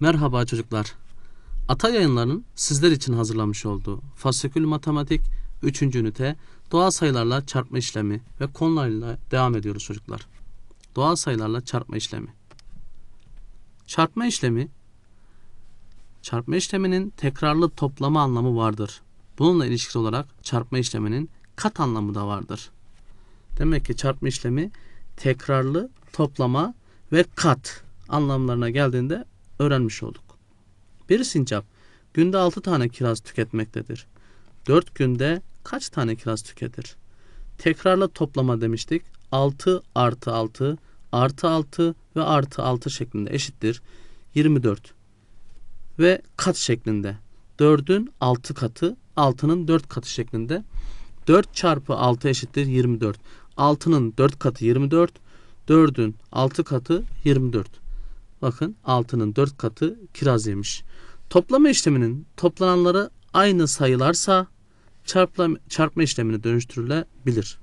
Merhaba çocuklar. Ata yayınlarının sizler için hazırlamış olduğu Fasikül Matematik 3. ünite doğal sayılarla çarpma işlemi ve konularıyla devam ediyoruz çocuklar. Doğal sayılarla çarpma işlemi. Çarpma işlemi Çarpma işleminin tekrarlı toplama anlamı vardır. Bununla ilişkili olarak çarpma işleminin kat anlamı da vardır. Demek ki çarpma işlemi tekrarlı toplama ve kat anlamlarına geldiğinde öğrenmiş olduk. Bir sincap günde 6 tane kiraz tüketmektedir. 4 günde kaç tane kiraz tüketir? Tekrarlı toplama demiştik. 6 artı 6 artı 6 ve artı 6 şeklinde eşittir. 24 ve kat şeklinde. 4'ün 6 katı 6'nın 4 katı şeklinde. 4 çarpı 6 eşittir 24. 6'nın 4 katı 24. 4'ün 6 katı 24. Bakın 6'nın 4 katı kiraz yemiş. Toplama işleminin toplananları aynı sayılarsa çarpma, çarpma işlemine dönüştürülebilir.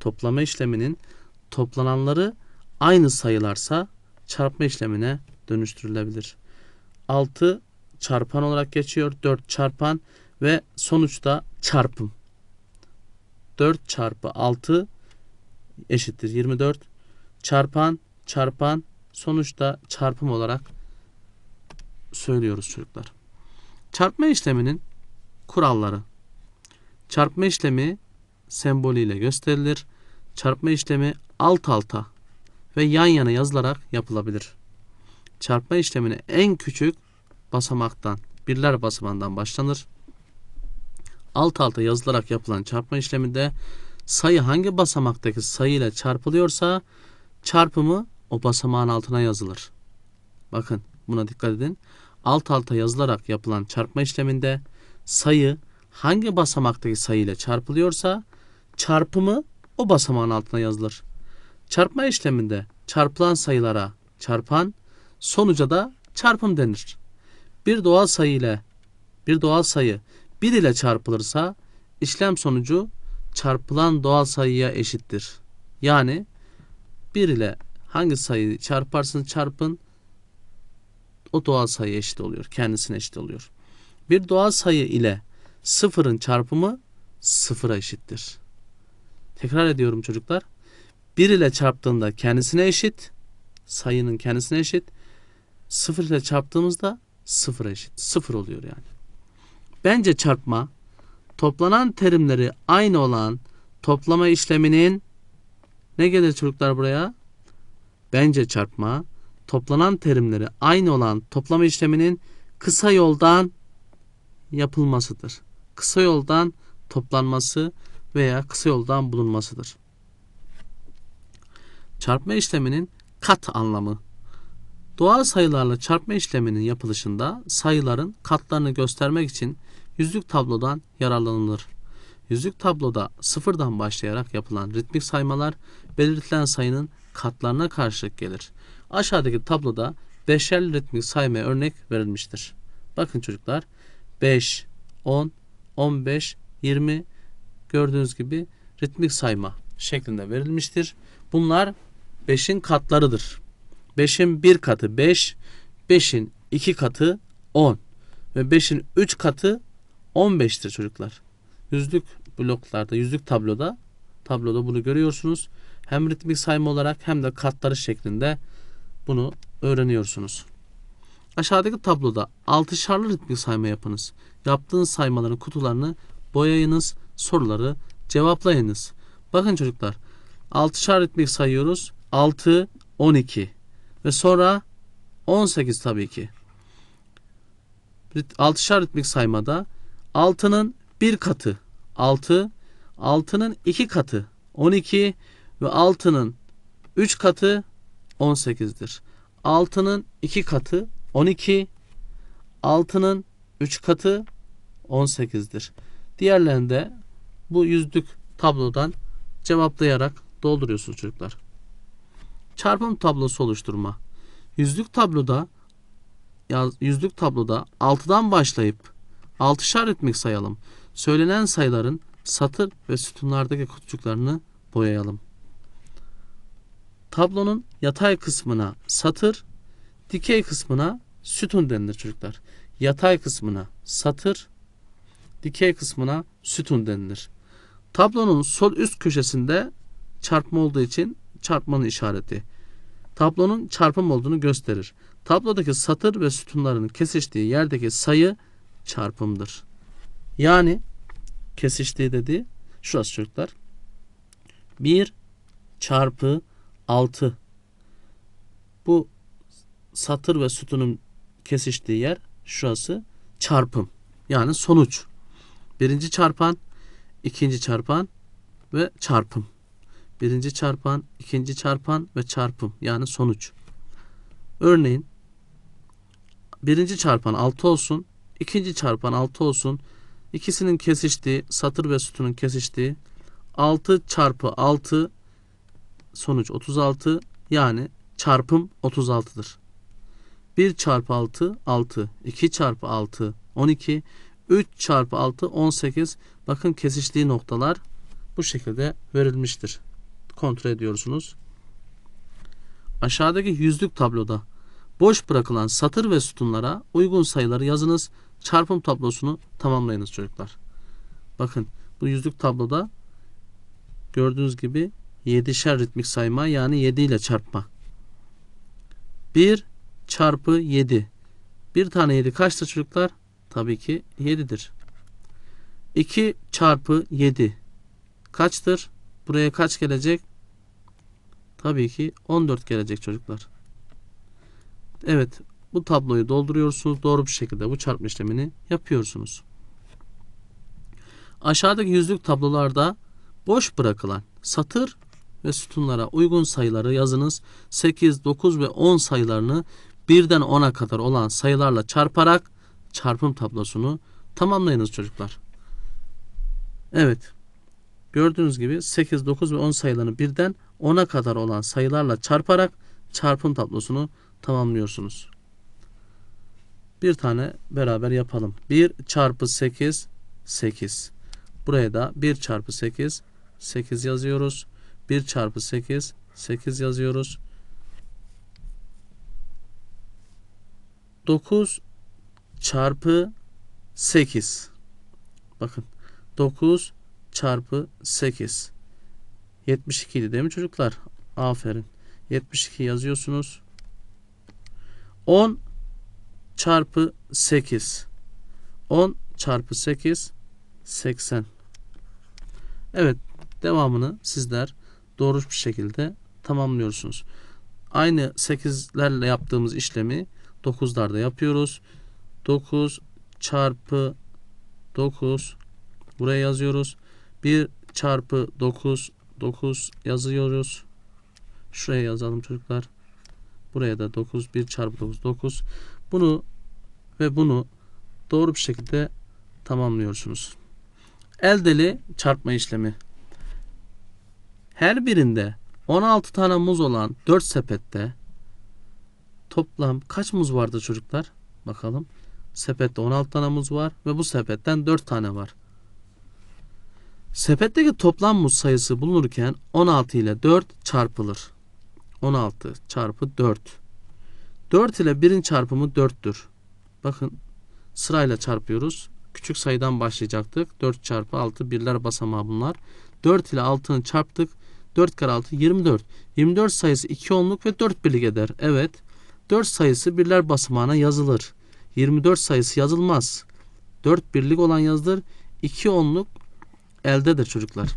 Toplama işleminin toplananları aynı sayılarsa çarpma işlemine dönüştürülebilir. 6 çarpan olarak geçiyor. 4 çarpan ve sonuçta çarpım. 4 çarpı 6 eşittir 24. Çarpan çarpan sonuçta çarpım olarak söylüyoruz çocuklar. Çarpma işleminin kuralları. Çarpma işlemi sembolüyle gösterilir. Çarpma işlemi alt alta ve yan yana yazılarak yapılabilir. Çarpma işlemini en küçük basamaktan, birler basamağından başlanır. Alt alta yazılarak yapılan çarpma işleminde sayı hangi basamaktaki sayı ile çarpılıyorsa çarpımı o basamağın altına yazılır. Bakın buna dikkat edin. Alt alta yazılarak yapılan çarpma işleminde sayı hangi basamaktaki sayı ile çarpılıyorsa çarpımı o basamağın altına yazılır. Çarpma işleminde çarpılan sayılara çarpan, sonuca da çarpım denir. Bir doğal sayı ile bir doğal sayı 1 ile çarpılırsa işlem sonucu çarpılan doğal sayıya eşittir. Yani 1 ile hangi sayıyı çarparsınız çarpın o doğal sayı eşit oluyor. Kendisine eşit oluyor. Bir doğal sayı ile sıfırın çarpımı sıfıra eşittir. Tekrar ediyorum çocuklar. 1 ile çarptığında kendisine eşit. Sayının kendisine eşit. 0 ile çarptığımızda sıfıra eşit. Sıfır oluyor yani. Bence çarpma toplanan terimleri aynı olan toplama işleminin ne gelir çocuklar buraya? Bence çarpma toplanan terimleri aynı olan toplama işleminin kısa yoldan yapılmasıdır. Kısa yoldan toplanması veya kısa yoldan bulunmasıdır. Çarpma işleminin kat anlamı. Doğal sayılarla çarpma işleminin yapılışında sayıların katlarını göstermek için yüzlük tablodan yararlanılır. Yüzlük tabloda sıfırdan başlayarak yapılan ritmik saymalar belirtilen sayının katlarına karşılık gelir. Aşağıdaki tabloda beşerli ritmik saymaya örnek verilmiştir. Bakın çocuklar 5, 10, 15, 20 gördüğünüz gibi ritmik sayma şeklinde verilmiştir. Bunlar 5'in katlarıdır. 5'in 1 katı 5, 5'in 2 katı 10 ve 5'in 3 katı 15'tir çocuklar. Yüzlük bloklarda, yüzlük tabloda tabloda bunu görüyorsunuz. Hem ritmik sayma olarak hem de katları şeklinde bunu öğreniyorsunuz. Aşağıdaki tabloda altışarlı ritmik sayma yapınız. Yaptığınız saymaların kutularını boyayınız, soruları cevaplayınız. Bakın çocuklar, altışar ritmik sayıyoruz. 6, 12 ve sonra 18 tabii ki. Altışar ritmik saymada 6'nın bir katı 6, 6'nın iki katı 12 ve 6'nın 3 katı 18'dir. 6'nın 2 katı 12, 6'nın 3 katı 18'dir. Diğerlerini de bu yüzlük tablodan cevaplayarak dolduruyorsunuz çocuklar. Çarpım tablosu oluşturma. Yüzlük tabloda yüzlük tabloda 6'dan başlayıp 6'şar ritmik sayalım. Söylenen sayıların satır ve sütunlardaki kutucuklarını boyayalım. Tablonun yatay kısmına satır, dikey kısmına sütun denilir çocuklar. Yatay kısmına satır, dikey kısmına sütun denilir. Tablonun sol üst köşesinde çarpma olduğu için çarpmanın işareti. Tablonun çarpım olduğunu gösterir. Tablodaki satır ve sütunların kesiştiği yerdeki sayı çarpımdır. Yani kesiştiği dediği şurası çocuklar. 1 çarpı 6. Bu satır ve sütunun kesiştiği yer şurası çarpım. Yani sonuç. Birinci çarpan, ikinci çarpan ve çarpım. Birinci çarpan, ikinci çarpan ve çarpım. Yani sonuç. Örneğin birinci çarpan 6 olsun, ikinci çarpan 6 olsun. İkisinin kesiştiği, satır ve sütunun kesiştiği 6 çarpı 6 sonuç 36 yani çarpım 36'dır. 1 çarpı 6 6 2 çarpı 6 12 3 çarpı 6 18 bakın kesiştiği noktalar bu şekilde verilmiştir. Kontrol ediyorsunuz. Aşağıdaki yüzlük tabloda boş bırakılan satır ve sütunlara uygun sayıları yazınız. Çarpım tablosunu tamamlayınız çocuklar. Bakın bu yüzlük tabloda gördüğünüz gibi 7'şer ritmik sayma yani 7 ile çarpma. 1 çarpı 7. Bir tane 7 kaçtır çocuklar? Tabii ki 7'dir. 2 çarpı 7 kaçtır? Buraya kaç gelecek? Tabii ki 14 gelecek çocuklar. Evet bu tabloyu dolduruyorsunuz. Doğru bir şekilde bu çarpma işlemini yapıyorsunuz. Aşağıdaki yüzlük tablolarda boş bırakılan satır ve sütunlara uygun sayıları yazınız. 8, 9 ve 10 sayılarını birden 10'a kadar olan sayılarla çarparak çarpım tablosunu tamamlayınız çocuklar. Evet. Gördüğünüz gibi 8, 9 ve 10 sayılarını birden 10'a kadar olan sayılarla çarparak çarpım tablosunu tamamlıyorsunuz. Bir tane beraber yapalım. 1 çarpı 8 8. Buraya da 1 çarpı 8 8 yazıyoruz. 1 çarpı 8 8 yazıyoruz. 9 çarpı 8. Bakın 9 çarpı 8. 72 idi değil mi çocuklar? Aferin. 72 yazıyorsunuz. 10 çarpı 8. 10 çarpı 8 80. Evet devamını sizler doğru bir şekilde tamamlıyorsunuz. Aynı 8'lerle yaptığımız işlemi 9'larda yapıyoruz. 9 çarpı 9 buraya yazıyoruz. 1 çarpı 9 9 yazıyoruz. Şuraya yazalım çocuklar. Buraya da 9 1 çarpı 9 9. Bunu ve bunu doğru bir şekilde tamamlıyorsunuz. Eldeli çarpma işlemi. Her birinde 16 tane muz olan 4 sepette toplam kaç muz vardı çocuklar? Bakalım. Sepette 16 tane muz var ve bu sepetten 4 tane var. Sepetteki toplam muz sayısı bulunurken 16 ile 4 çarpılır. 16 çarpı 4. 4 ile 1'in çarpımı 4'tür. Bakın sırayla çarpıyoruz. Küçük sayıdan başlayacaktık. 4 çarpı 6 birler basamağı bunlar. 4 ile 6'nı çarptık. 4 kere 6 24. 24 sayısı 2 onluk ve 4 birlik eder. Evet. 4 sayısı birler basamağına yazılır. 24 sayısı yazılmaz. 4 birlik olan yazılır. 2 onluk eldedir çocuklar.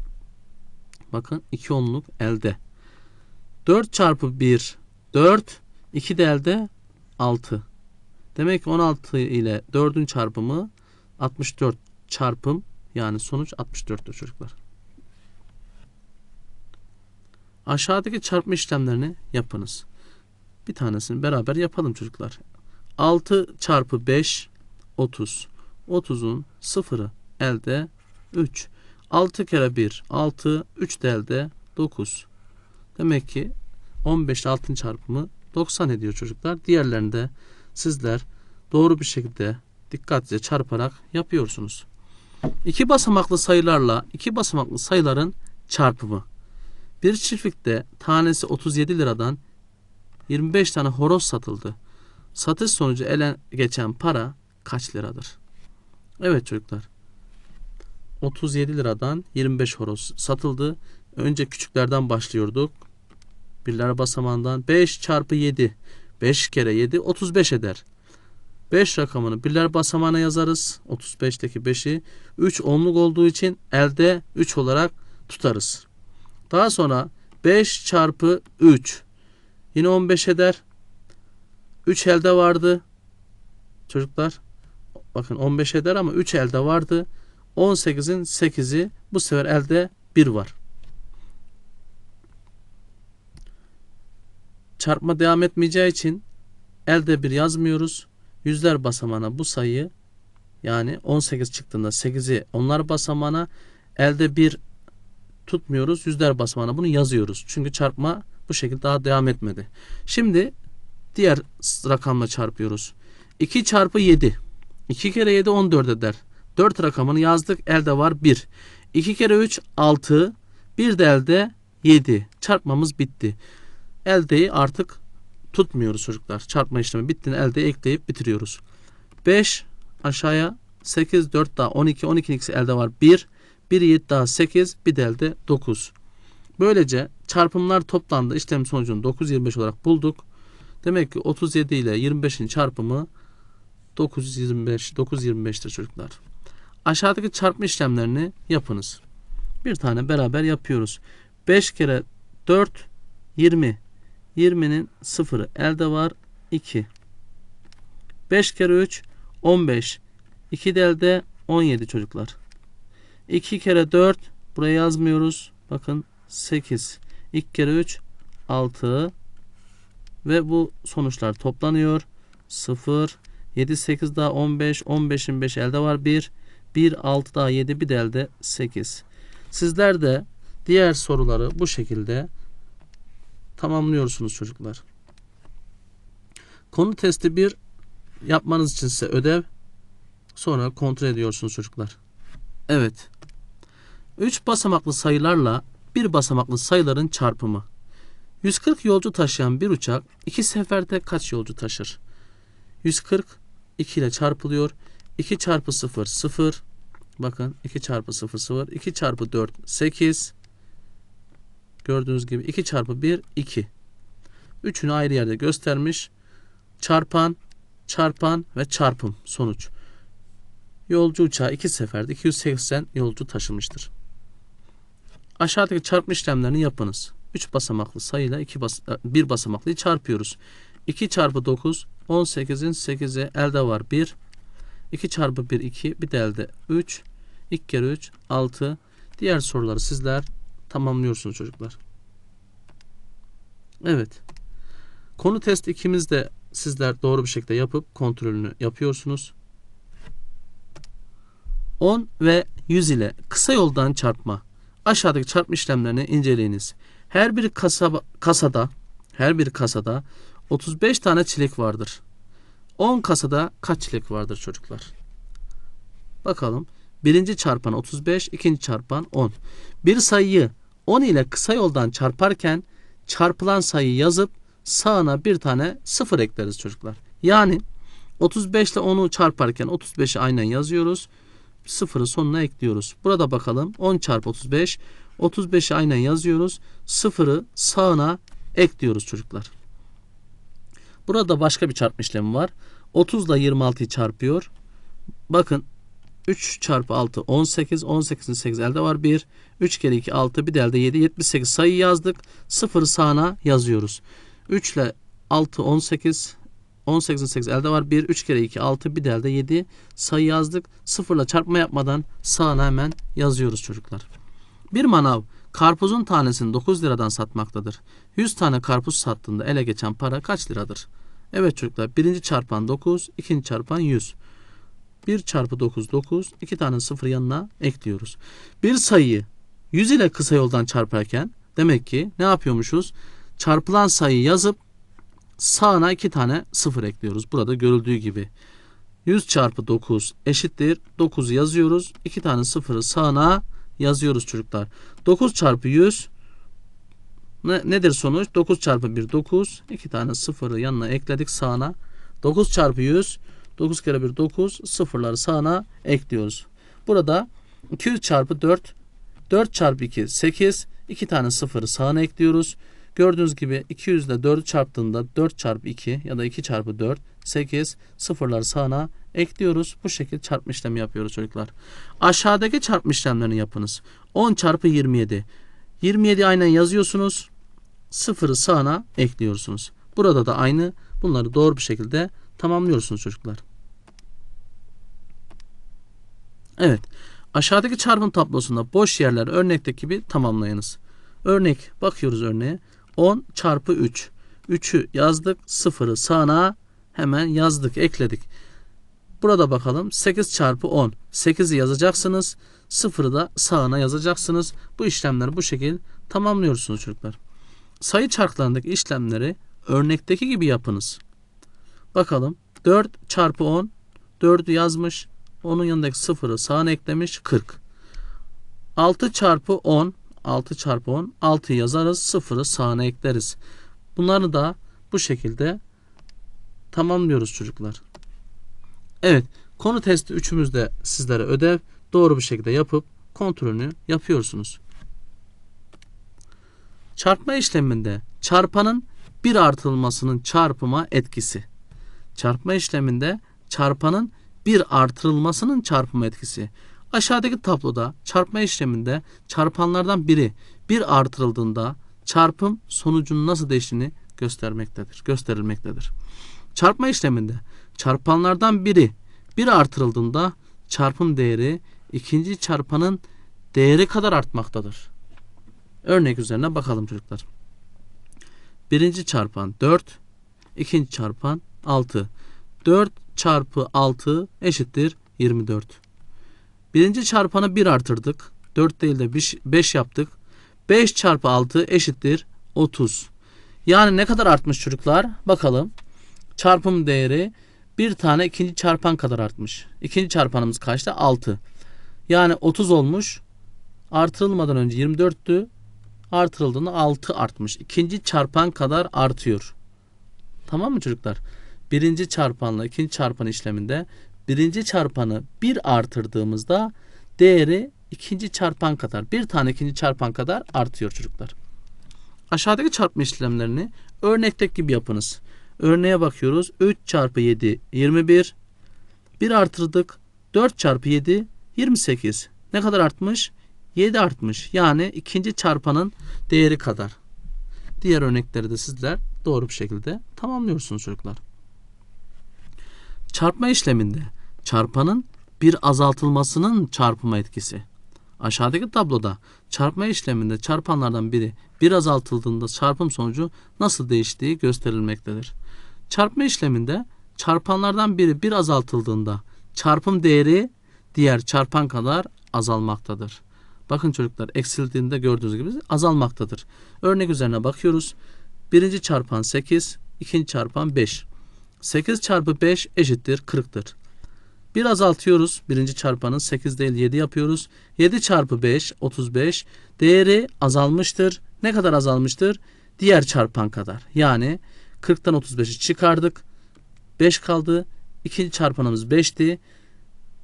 Bakın 2 onluk elde. 4 çarpı 1 4. 2 de elde 6. Demek ki 16 ile 4'ün çarpımı 64 çarpım yani sonuç 64'tür çocuklar. Aşağıdaki çarpma işlemlerini yapınız. Bir tanesini beraber yapalım çocuklar. 6 çarpı 5 30. 30'un sıfırı elde 3. 6 kere 1 6. 3 de elde 9. Demek ki 15 altın çarpımı 90 ediyor çocuklar. Diğerlerini de sizler doğru bir şekilde dikkatlice çarparak yapıyorsunuz. İki basamaklı sayılarla iki basamaklı sayıların çarpımı. Bir çiftlikte tanesi 37 liradan 25 tane horoz satıldı. Satış sonucu ele geçen para kaç liradır? Evet çocuklar. 37 liradan 25 horoz satıldı. Önce küçüklerden başlıyorduk. Birler basamağından 5 çarpı 7. 5 kere 7 35 eder. 5 rakamını birler basamağına yazarız. 35'teki 5'i 3 onluk olduğu için elde 3 olarak tutarız. Daha sonra 5 çarpı 3 yine 15 eder. 3 elde vardı. Çocuklar bakın 15 eder ama 3 elde vardı. 18'in 8'i bu sefer elde 1 var. Çarpma devam etmeyeceği için elde 1 yazmıyoruz. Yüzler basamağına bu sayıyı yani 18 çıktığında 8'i onlar basamağına elde 1 tutmuyoruz. Yüzler basamağına bunu yazıyoruz. Çünkü çarpma bu şekilde daha devam etmedi. Şimdi diğer rakamla çarpıyoruz. 2 çarpı 7. 2 kere 7 14 eder. 4 rakamını yazdık. Elde var 1. 2 kere 3 6. Bir de elde 7. Çarpmamız bitti. Eldeyi artık tutmuyoruz çocuklar. Çarpma işlemi bittiğinde elde ekleyip bitiriyoruz. 5 aşağıya 8 4 daha 12 12 ikisi elde var 1. 1 7 daha 8 bir de elde 9. Böylece çarpımlar toplandı. İşlem sonucunu 9 25 olarak bulduk. Demek ki 37 ile 25'in çarpımı 925 925'tir çocuklar. Aşağıdaki çarpma işlemlerini yapınız. Bir tane beraber yapıyoruz. 5 kere 4 20. 20'nin sıfırı elde var 2. 5 kere 3 15. 2 de elde 17 çocuklar. 2 kere 4 buraya yazmıyoruz. Bakın 8. 2 kere 3 6 ve bu sonuçlar toplanıyor. 0 7 8 daha 15 15'in 5 elde var 1 1 6 daha 7 bir de elde 8. Sizler de diğer soruları bu şekilde tamamlıyorsunuz çocuklar. Konu testi 1 yapmanız için size ödev sonra kontrol ediyorsunuz çocuklar. Evet. 3 basamaklı sayılarla bir basamaklı sayıların çarpımı. 140 yolcu taşıyan bir uçak iki seferde kaç yolcu taşır? 140 2 ile çarpılıyor. 2 çarpı 0 0. Bakın 2 çarpı 0 0. 2 çarpı 4 8. Gördüğünüz gibi 2 çarpı 1 2. Üçünü ayrı yerde göstermiş. Çarpan, çarpan ve çarpım sonuç. Yolcu uçağı iki seferde 280 yolcu taşımıştır. Aşağıdaki çarpma işlemlerini yapınız. 3 basamaklı sayıyla 2 bas bir basamaklıyı çarpıyoruz. 2 çarpı 9 18'in 8'i elde var 1. 2 çarpı 1 2 bir de elde 3. 2 kere 3 6. Diğer soruları sizler tamamlıyorsunuz çocuklar. Evet. Konu test ikimiz de sizler doğru bir şekilde yapıp kontrolünü yapıyorsunuz. 10 ve 100 ile kısa yoldan çarpma. Aşağıdaki çarpma işlemlerini inceleyiniz. Her bir kasaba, kasada her bir kasada 35 tane çilek vardır. 10 kasada kaç çilek vardır çocuklar? Bakalım. Birinci çarpan 35, ikinci çarpan 10. Bir sayıyı 10 ile kısa yoldan çarparken çarpılan sayıyı yazıp sağına bir tane sıfır ekleriz çocuklar. Yani 35 ile 10'u çarparken 35'i aynen yazıyoruz. Sıfırı sonuna ekliyoruz. Burada bakalım 10 çarpı 35. 35'i aynen yazıyoruz. Sıfırı sağına ekliyoruz çocuklar. Burada başka bir çarpma işlemi var. 30 ile 26'yı çarpıyor. Bakın 3 çarpı 6 18. 18'in 8 elde var 1. 3 kere 2 6 bir de elde 7. 78 sayı yazdık. 0 sağına yazıyoruz. 3 ile 6 18. 18'in 8 elde var 1. 3 kere 2 6 bir de elde 7 sayı yazdık. 0 ile çarpma yapmadan sağına hemen yazıyoruz çocuklar. Bir manav karpuzun tanesini 9 liradan satmaktadır. 100 tane karpuz sattığında ele geçen para kaç liradır? Evet çocuklar birinci çarpan 9, ikinci çarpan 100. 1 çarpı 9 9. 2 tane sıfır yanına ekliyoruz. Bir sayıyı 100 ile kısa yoldan çarparken demek ki ne yapıyormuşuz? Çarpılan sayıyı yazıp sağına 2 tane sıfır ekliyoruz. Burada görüldüğü gibi. 100 çarpı 9 eşittir. 9'u yazıyoruz. 2 tane sıfırı sağına yazıyoruz çocuklar. 9 çarpı 100 ne, nedir sonuç? 9 çarpı 1 9. 2 tane sıfırı yanına ekledik sağına. 9 çarpı 100. 9 kere 1 9. Sıfırları sağına ekliyoruz. Burada 200 çarpı 4. 4 çarpı 2 8. 2 tane sıfırı sağına ekliyoruz. Gördüğünüz gibi 200 ile 4'ü çarptığında 4 çarpı 2 ya da 2 çarpı 4 8 sıfırları sağına ekliyoruz. Bu şekilde çarpma işlemi yapıyoruz çocuklar. Aşağıdaki çarpma işlemlerini yapınız. 10 çarpı 27. 27 aynen yazıyorsunuz. Sıfırı sağına ekliyorsunuz. Burada da aynı. Bunları doğru bir şekilde tamamlıyorsunuz çocuklar. Evet. Aşağıdaki çarpım tablosunda boş yerler örnekteki gibi tamamlayınız. Örnek bakıyoruz örneğe. 10 çarpı 3. 3'ü yazdık. Sıfırı sağına hemen yazdık. Ekledik. Burada bakalım 8 çarpı 10. 8'i yazacaksınız. Sıfırı da sağına yazacaksınız. Bu işlemleri bu şekilde tamamlıyorsunuz çocuklar. Sayı çarklarındaki işlemleri örnekteki gibi yapınız. Bakalım 4 çarpı 10. 4'ü yazmış. Onun yanındaki sıfırı sağına eklemiş 40. 6 çarpı 10 6 çarpı 10 6 yazarız sıfırı sağına ekleriz. Bunları da bu şekilde tamamlıyoruz çocuklar. Evet konu testi üçümüzde sizlere ödev doğru bir şekilde yapıp kontrolünü yapıyorsunuz. Çarpma işleminde çarpanın bir artırılmasının çarpıma etkisi. Çarpma işleminde çarpanın bir artırılmasının çarpıma etkisi. Aşağıdaki tabloda çarpma işleminde çarpanlardan biri bir artırıldığında çarpım sonucunun nasıl değiştiğini göstermektedir, gösterilmektedir. Çarpma işleminde çarpanlardan biri bir artırıldığında çarpım değeri ikinci çarpanın değeri kadar artmaktadır. Örnek üzerine bakalım çocuklar. Birinci çarpan 4, ikinci çarpan 6. 4 çarpı 6 eşittir 24. Birinci çarpanı 1 artırdık. 4 değil de 5 yaptık. 5 çarpı 6 eşittir 30. Yani ne kadar artmış çocuklar? Bakalım. Çarpım değeri bir tane ikinci çarpan kadar artmış. İkinci çarpanımız kaçtı? 6. Yani 30 olmuş. Artırılmadan önce 24'tü. Artırıldığında 6 artmış. İkinci çarpan kadar artıyor. Tamam mı çocuklar? Birinci çarpanla ikinci çarpan işleminde birinci çarpanı bir artırdığımızda değeri ikinci çarpan kadar bir tane ikinci çarpan kadar artıyor çocuklar. Aşağıdaki çarpma işlemlerini örnekteki gibi yapınız. Örneğe bakıyoruz. 3 çarpı 7 21. 1 artırdık. 4 çarpı 7 28. Ne kadar artmış? 7 artmış. Yani ikinci çarpanın değeri kadar. Diğer örnekleri de sizler doğru bir şekilde tamamlıyorsunuz çocuklar. Çarpma işleminde çarpanın bir azaltılmasının çarpıma etkisi. Aşağıdaki tabloda çarpma işleminde çarpanlardan biri bir azaltıldığında çarpım sonucu nasıl değiştiği gösterilmektedir. Çarpma işleminde çarpanlardan biri bir azaltıldığında çarpım değeri diğer çarpan kadar azalmaktadır. Bakın çocuklar eksildiğinde gördüğünüz gibi azalmaktadır. Örnek üzerine bakıyoruz. Birinci çarpan 8, ikinci çarpan 5. 8 çarpı 5 eşittir 40'tır. Bir azaltıyoruz. Birinci çarpanın 8 değil 7 yapıyoruz. 7 çarpı 5 35. Değeri azalmıştır. Ne kadar azalmıştır? Diğer çarpan kadar. Yani 40'tan 35'i çıkardık. 5 kaldı. İkinci çarpanımız 5'ti.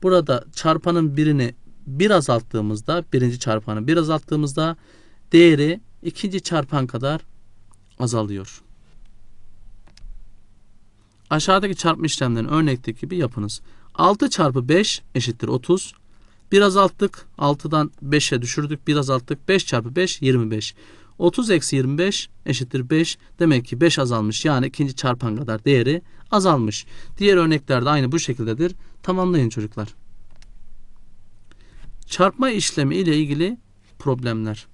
Burada çarpanın birini bir azalttığımızda birinci çarpanı bir azalttığımızda değeri ikinci çarpan kadar azalıyor. Aşağıdaki çarpma işlemlerini örnekteki gibi yapınız. 6 çarpı 5 eşittir 30. Bir azalttık. 6'dan 5'e düşürdük. Bir azalttık. 5 çarpı 5 25. 30 eksi 25 eşittir 5. Demek ki 5 azalmış. Yani ikinci çarpan kadar değeri azalmış. Diğer örneklerde aynı bu şekildedir. Tamamlayın çocuklar. Çarpma işlemi ile ilgili problemler.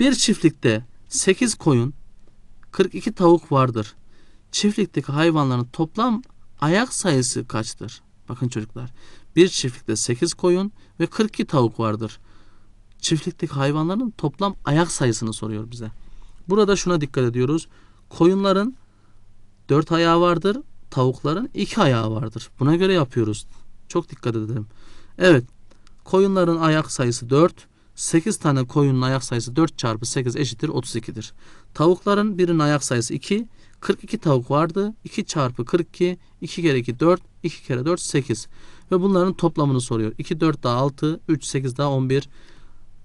Bir çiftlikte 8 koyun, 42 tavuk vardır. Çiftlikteki hayvanların toplam ayak sayısı kaçtır? Bakın çocuklar. Bir çiftlikte 8 koyun ve 42 tavuk vardır. Çiftlikteki hayvanların toplam ayak sayısını soruyor bize. Burada şuna dikkat ediyoruz. Koyunların 4 ayağı vardır. Tavukların 2 ayağı vardır. Buna göre yapıyoruz. Çok dikkat edelim. Evet. Koyunların ayak sayısı 4. 8 tane koyunun ayak sayısı 4 çarpı 8 eşittir 32'dir. Tavukların birinin ayak sayısı 2. 42 tavuk vardı. 2 çarpı 42. 2 kere 2 4. 2 kere 4 8. Ve bunların toplamını soruyor. 2 4 daha 6. 3 8 daha 11.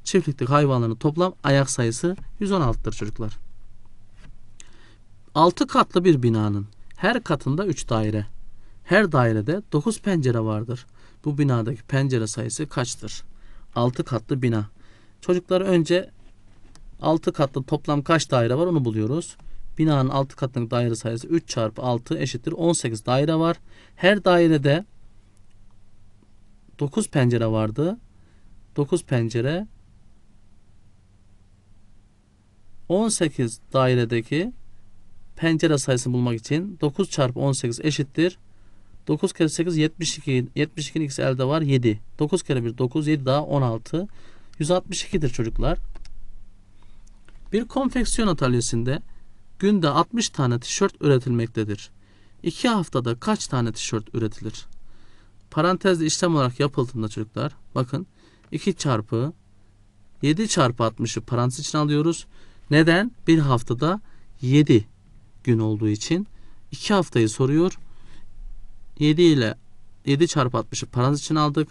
Çiftlikteki hayvanların toplam ayak sayısı 116'dır çocuklar. 6 katlı bir binanın her katında 3 daire. Her dairede 9 pencere vardır. Bu binadaki pencere sayısı kaçtır? 6 katlı bina. Çocuklar önce 6 katlı toplam kaç daire var onu buluyoruz. Binanın 6 katlık daire sayısı 3 çarpı 6 eşittir 18 daire var. Her dairede 9 pencere vardı. 9 pencere 18 dairedeki pencere sayısını bulmak için 9 çarpı 18 eşittir. 9 kere 8 72. 72'nin ikisi elde var 7. 9 kere 1 9 7 daha 16. 162'dir çocuklar. Bir konfeksiyon atölyesinde günde 60 tane tişört üretilmektedir. 2 haftada kaç tane tişört üretilir? Parantezde işlem olarak yapıldığında çocuklar bakın 2 çarpı 7 çarpı 60'ı parantez içine alıyoruz. Neden? Bir haftada 7 gün olduğu için 2 haftayı soruyor. 7 ile 7 çarpı 60'ı parantez içine aldık.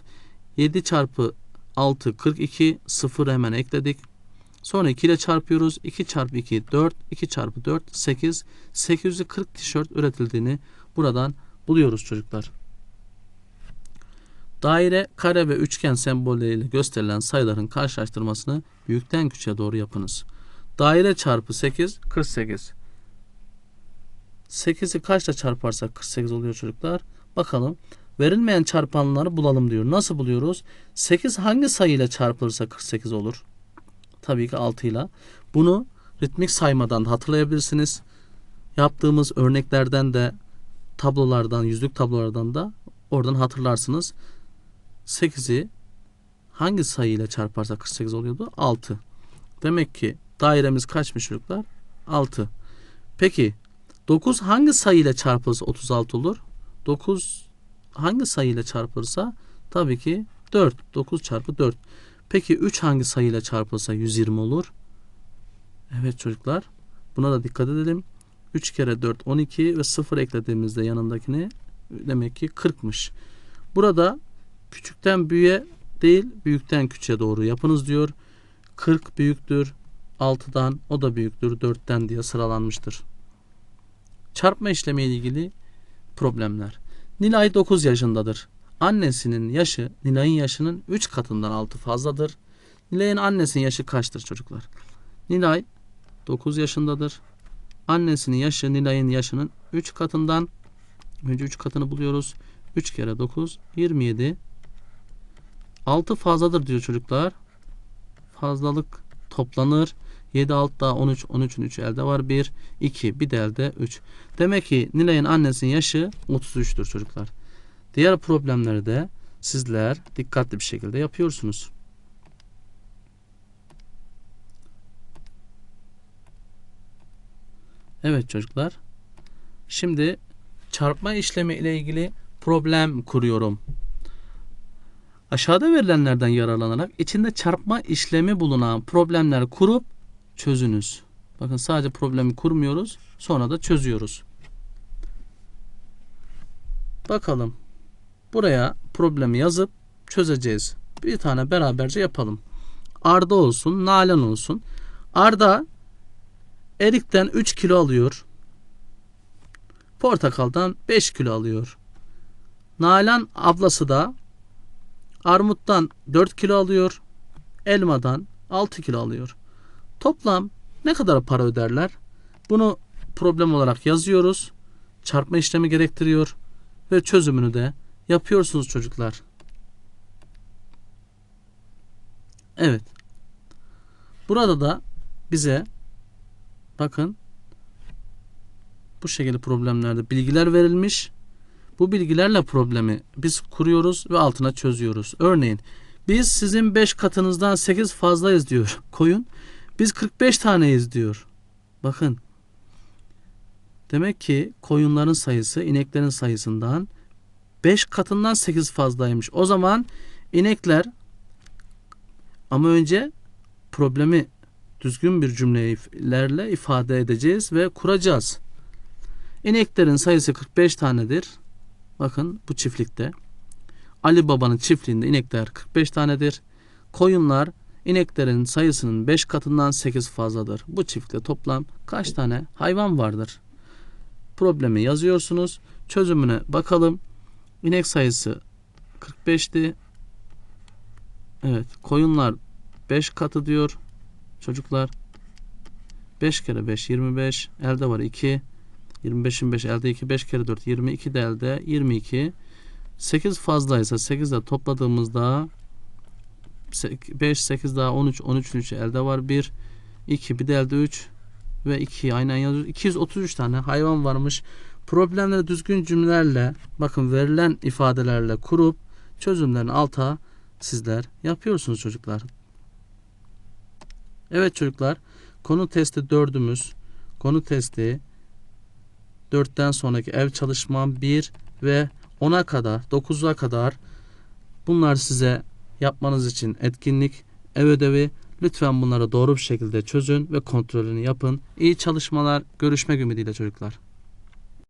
7 çarpı 6 42 0 hemen ekledik. Sonra 2 ile çarpıyoruz. 2 çarpı 2 4 2 çarpı 4 8 840 tişört üretildiğini buradan buluyoruz çocuklar. Daire, kare ve üçgen sembolleriyle gösterilen sayıların karşılaştırmasını büyükten küçüğe doğru yapınız. Daire çarpı 8 48. 8'i kaçla çarparsak 48 oluyor çocuklar. Bakalım. Verilmeyen çarpanları bulalım diyor. Nasıl buluyoruz? 8 hangi sayıyla çarpılırsa 48 olur? Tabii ki 6 ile. Bunu ritmik saymadan da hatırlayabilirsiniz. Yaptığımız örneklerden de tablolardan, yüzlük tablolardan da oradan hatırlarsınız. 8'i hangi sayıyla çarparsa 48 oluyordu? 6. Demek ki dairemiz kaçmış çocuklar? 6. Peki 9 hangi sayıyla çarpılırsa 36 olur? 9 hangi sayıyla çarpılırsa tabii ki 4. 9 çarpı 4. Peki 3 hangi sayıyla çarpılırsa 120 olur? Evet çocuklar. Buna da dikkat edelim. 3 kere 4 12 ve 0 eklediğimizde yanındakini demek ki 40'mış. Burada küçükten büyüğe değil büyükten küçüğe doğru yapınız diyor. 40 büyüktür 6'dan o da büyüktür 4'ten diye sıralanmıştır. Çarpma işlemi ile ilgili problemler. Nilay 9 yaşındadır. Annesinin yaşı Nilay'ın yaşının 3 katından 6 fazladır. Nilay'ın annesinin yaşı kaçtır çocuklar? Nilay 9 yaşındadır. Annesinin yaşı Nilay'ın yaşının 3 katından önce 3 katını buluyoruz. 3 kere 9 27 6 fazladır diyor çocuklar. Fazlalık toplanır. 7 6 daha 13 13'ün 3 elde var 1 2 bir de elde 3. Demek ki Nilay'ın annesinin yaşı 33'tür çocuklar. Diğer problemleri de sizler dikkatli bir şekilde yapıyorsunuz. Evet çocuklar. Şimdi çarpma işlemi ile ilgili problem kuruyorum. Aşağıda verilenlerden yararlanarak içinde çarpma işlemi bulunan problemler kurup çözünüz. Bakın sadece problemi kurmuyoruz. Sonra da çözüyoruz. Bakalım. Buraya problemi yazıp çözeceğiz. Bir tane beraberce yapalım. Arda olsun, Nalan olsun. Arda erikten 3 kilo alıyor. Portakaldan 5 kilo alıyor. Nalan ablası da armuttan 4 kilo alıyor. Elmadan 6 kilo alıyor. Toplam ne kadar para öderler? Bunu problem olarak yazıyoruz. Çarpma işlemi gerektiriyor ve çözümünü de yapıyorsunuz çocuklar. Evet. Burada da bize bakın bu şekilde problemlerde bilgiler verilmiş. Bu bilgilerle problemi biz kuruyoruz ve altına çözüyoruz. Örneğin biz sizin 5 katınızdan 8 fazlayız diyor koyun. Biz 45 taneyiz diyor. Bakın. Demek ki koyunların sayısı ineklerin sayısından 5 katından 8 fazlaymış. O zaman inekler ama önce problemi düzgün bir cümlelerle ifade edeceğiz ve kuracağız. İneklerin sayısı 45 tanedir. Bakın bu çiftlikte. Ali Baba'nın çiftliğinde inekler 45 tanedir. Koyunlar ineklerin sayısının 5 katından 8 fazladır. Bu çiftlikte toplam kaç tane hayvan vardır? Problemi yazıyorsunuz. Çözümüne bakalım. İnek sayısı 45'ti. Evet, koyunlar 5 katı diyor. Çocuklar 5 kere 5 25. Elde var 2. 25'in 5 elde 2 5 kere 4 22 de elde 22. 8 fazlaysa 8 de topladığımızda 5 8 daha 13 13 3 elde var 1 2 bir de elde 3 ve 2 aynen yazıyoruz. 233 tane hayvan varmış. Problemleri düzgün cümlelerle bakın verilen ifadelerle kurup çözümlerini alta sizler yapıyorsunuz çocuklar. Evet çocuklar konu testi dördümüz konu testi 4'ten sonraki ev çalışmam 1 ve 10'a kadar 9'a kadar bunlar size yapmanız için etkinlik ev ödevi lütfen bunları doğru bir şekilde çözün ve kontrolünü yapın. İyi çalışmalar görüşmek ümidiyle çocuklar.